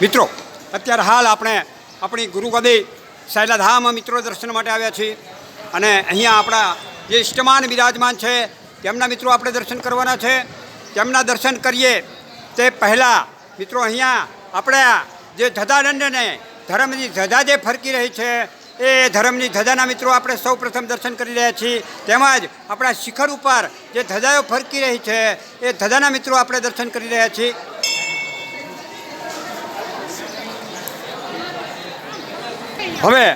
મિત્રો, અત્યારે હાલ આપણે આપણી ગુરુગદી શૈલાધામ મિત્રો દર્શન માટે આવ્યા છીએ અને અહીંયા આપણા જે ઇષ્ટમાન બિરાજમાન છે, તેમના મિત્રો આપણે દર્શન કરવાના છે. તેમના દર્શન કરીએ તે પહેલાં મિત્રો અહીંયા આપણે જે ધજાનંદને ધર્મની ધજા જે ફરકી રહી છે, એ ધર્મની ધજાના મિત્રો આપણે સૌ પ્રથમ દર્શન કરી રહ્યા છીએ. તેમજ આપણા શિખર ઉપર જે ધજાઓ ફરકી રહી છે, એ ધજાના મિત્રો આપણે દર્શન કરી રહ્યા છીએ. હવે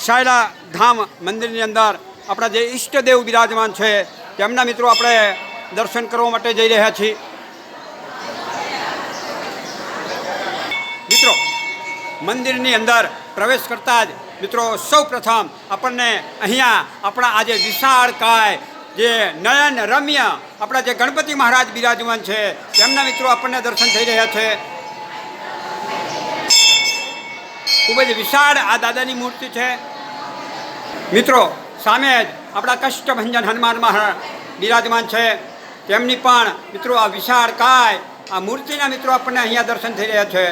શાયલા ધામ મંદિરની અંદર આપણા જે ઈષ્ટદેવ બિરાજમાન છે, તેમના મિત્રો આપણે દર્શન કરવા માટે જઈ રહ્યા છીએ. મિત્રો, મંદિરની અંદર પ્રવેશ કરતા જ મિત્રો સૌ પ્રથમ આપણને અહીંયા આપણા આજે વિશાળ કાય, જે નયન રમ્ય આપણા જે ગણપતિ મહારાજ બિરાજમાન છે, તેમના મિત્રો આપણને દર્શન થઈ રહ્યા છે. ખૂબ જ વિશાળ આ દાદાની મૂર્તિ છે. મિત્રો, સામે જ આપણા કષ્ટભંજન હનુમાન મહારાજ બિરાજમાન છે. તેમની પણ મિત્રો આ વિશાળ કાય, આ મૂર્તિના મિત્રો આપણને અહીંયા દર્શન થઈ રહ્યા છે.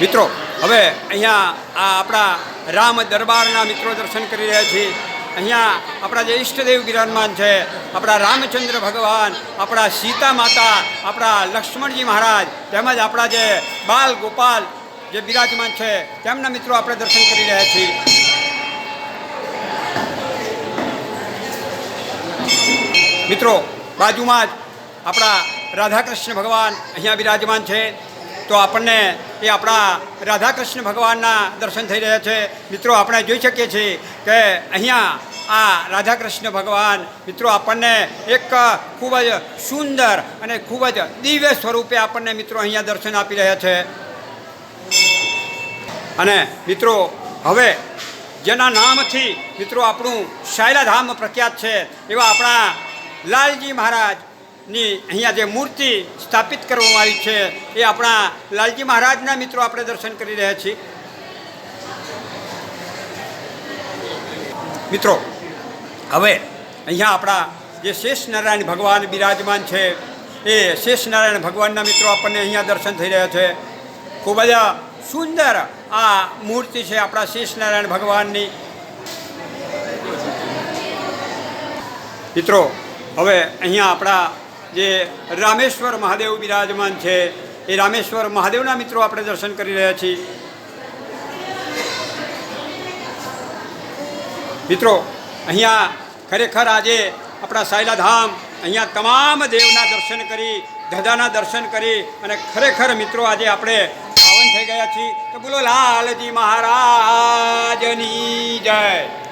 મિત્રો, હવે અહીંયા આ આપણા રામ દરબારના મિત્રો દર્શન કરી રહ્યા છીએ. અહીંયા આપણા જે ઈષ્ટદેવ બિરાજમાન છે, આપણા રામચંદ્ર ભગવાન, આપણા સીતા માતા, આપણા લક્ષ્મણજી મહારાજ, તેમજ આપણા જે બાલ ગોપાલ જે બિરાજમાન છે, તેમના મિત્રો આપણે દર્શન કરી રહ્યા છીએ. મિત્રો, બાજુમાં જ આપણા રાધાકૃષ્ણ ભગવાન અહીંયા બિરાજમાન છે. તો આપણને એ આપણા રાધાકૃષ્ણ ભગવાનના દર્શન થઈ રહ્યા છે. મિત્રો, આપણે જોઈ શકીએ છીએ કે અહીંયા આ રાધાકૃષ્ણ ભગવાન, મિત્રો, આપણને એક ખૂબ જ સુંદર અને ખૂબ જ દિવ્ય સ્વરૂપે આપણને મિત્રો અહીંયા દર્શન આપી રહ્યા છે. અને મિત્રો, હવે જેના નામથી મિત્રો આપણું શાયલાધામ પ્રખ્યાત છે એવા આપણા લાલજી મહારાજની અહીંયા જે મૂર્તિ સ્થાપિત કરવામાં આવી છે, એ આપણા લાલજી મહારાજના મિત્રો આપણે દર્શન કરી રહ્યા છીએ. મિત્રો, હવે અહીંયા આપણા જે શેષ નારાયણ ભગવાન બિરાજમાન છે, એ શેષ નારાયણ ભગવાનના મિત્રો આપણને અહીંયા દર્શન થઈ રહ્યા છે. ખૂબ જ સુંદર આ મૂર્તિ છે આપણા શેષ નારાયણ ભગવાનની. મિત્રો, હવે અહીંયા આપણા જે રામેશ્વર મહાદેવ બિરાજમાન છે, એ રામેશ્વર મહાદેવના મિત્રો આપણે દર્શન કરી રહ્યા છીએ. મિત્રો, અહીંયા ખરેખર આજે આપણા સાયલાધામ અહીંયા તમામ દેવના દર્શન કરી ધજાના દર્શન કરી, અને ખરેખર મિત્રો આજે આપણે પાવન થઈ ગયા છીએ. તો બોલો, લાલજી મહારાજની જય.